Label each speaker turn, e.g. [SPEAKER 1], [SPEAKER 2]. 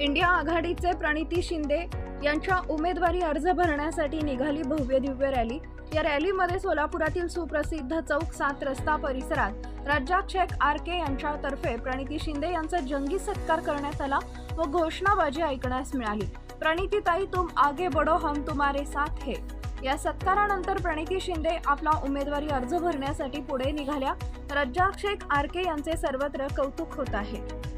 [SPEAKER 1] India आघाडीचे प्रणिती शिंदे यांच्या उमेदवारी अर्ज भरण्यासाठी निघाली भव्य दिव्य रॅली. या रॅलीमध्ये सोलापुरातील सुप्रसिद्ध चौक सात रस्ता परिसरात राज्याक्षेक आर के यांच्यातर्फे प्रणिती शिंदे यांचा जंगी सत्कार करण्यात आला व घोषणाबाजी ऐकण्यास मिळाली. प्रणितीताई तुम आगे बडो हम तुम्हारे साथ हे. या सत्कारानंतर प्रणिती शिंदे आपला उमेदवारी अर्ज भरण्यासाठी पुढे निघाल्या. राज्याक्षेक आर के यांचे सर्वत्र कौतुक होत आहे.